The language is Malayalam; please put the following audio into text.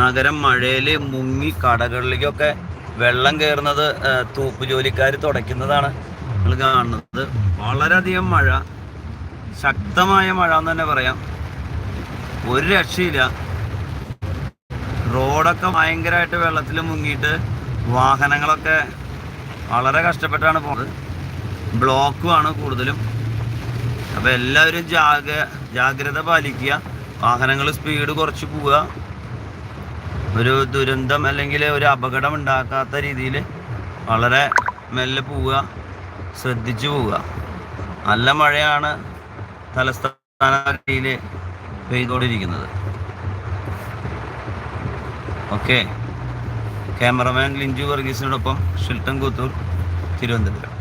നഗരം മഴയിൽ മുങ്ങി കടകളിലേക്കൊക്കെ വെള്ളം കയറുന്നത് തൂപ്പ് ജോലിക്കാർ തുടയ്ക്കുന്നതാണ് നിങ്ങൾ കാണുന്നത്. വളരെയധികം മഴ ശക്തമായ മഴ എന്ന് തന്നെ പറയാം. ഒരു രക്ഷയില്ല. റോഡൊക്കെ ഭയങ്കരമായിട്ട് വെള്ളത്തിൽ മുങ്ങിയിട്ട് വാഹനങ്ങളൊക്കെ വളരെ കഷ്ടപ്പെട്ടാണ് പോകുന്നത്. ബ്ലോക്കുമാണ് കൂടുതലും. അപ്പോൾ എല്ലാവരും ജാഗ ജാഗ്രത പാലിക്കുക. വാഹനങ്ങൾ സ്പീഡ് കുറച്ച് പോവുക. ഒരു ദുരന്തം അല്ലെങ്കിൽ ഒരു അപകടം ഉണ്ടാക്കാത്ത രീതിയിൽ വളരെ മെല്ലെ പോവുക ശ്രദ്ധിച്ചു പോവുക. നല്ല മഴയാണ് തലസ്ഥാനയിൽ പെയ്തുകൊണ്ടിരിക്കുന്നത് ഓക്കെ ക്യാമറമാൻ ലിഞ്ചു വർഗീസിനോടൊപ്പം ഷിൽട്ടൻ കൂത്തൂർ തിരുവനന്തപുരം.